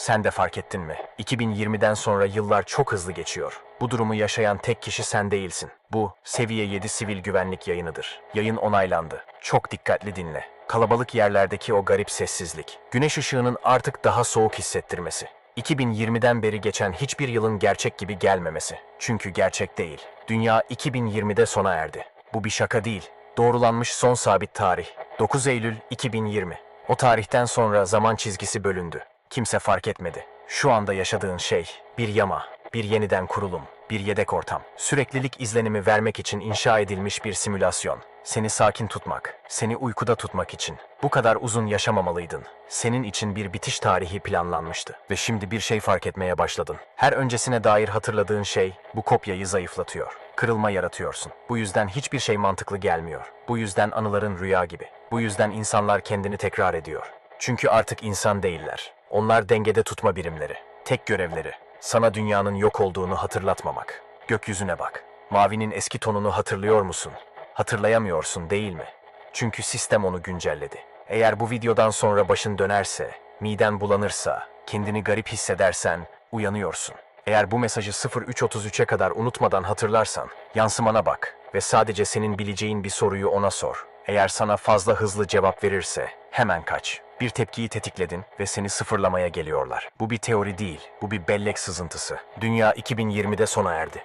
Sen de fark ettin mi? 2020'den sonra yıllar çok hızlı geçiyor. Bu durumu yaşayan tek kişi sen değilsin. Bu, seviye 7 sivil güvenlik yayınıdır. Yayın onaylandı. Çok dikkatli dinle. Kalabalık yerlerdeki o garip sessizlik. Güneş ışığının artık daha soğuk hissettirmesi. 2020'den beri geçen hiçbir yılın gerçek gibi gelmemesi. Çünkü gerçek değil. Dünya 2020'de sona erdi. Bu bir şaka değil. Doğrulanmış son sabit tarih. 9 Eylül 2020. O tarihten sonra zaman çizgisi bölündü. Kimse fark etmedi. Şu anda yaşadığın şey bir yama, bir yeniden kurulum, bir yedek ortam. Süreklilik izlenimi vermek için inşa edilmiş bir simülasyon. Seni sakin tutmak, seni uykuda tutmak için. Bu kadar uzun yaşamamalıydın. Senin için bir bitiş tarihi planlanmıştı. Ve şimdi bir şey fark etmeye başladın. Her öncesine dair hatırladığın şey bu kopyayı zayıflatıyor. Kırılma yaratıyorsun. Bu yüzden hiçbir şey mantıklı gelmiyor. Bu yüzden anıların rüya gibi. Bu yüzden insanlar kendini tekrar ediyor. Çünkü artık insan değiller. Onlar dengede tutma birimleri. Tek görevleri sana dünyanın yok olduğunu hatırlatmamak. Gökyüzüne bak. Mavinin eski tonunu hatırlıyor musun? Hatırlayamıyorsun değil mi? Çünkü sistem onu güncelledi. Eğer bu videodan sonra başın dönerse, miden bulanırsa, kendini garip hissedersen uyanıyorsun. Eğer bu mesajı 0333'e kadar unutmadan hatırlarsan, yansımana bak ve sadece senin bileceğin bir soruyu ona sor. Eğer sana fazla hızlı cevap verirse hemen kaç. Bir tepkiyi tetikledin ve seni sıfırlamaya geliyorlar. Bu bir teori değil, bu bir bellek sızıntısı. Dünya 2020'de sona erdi.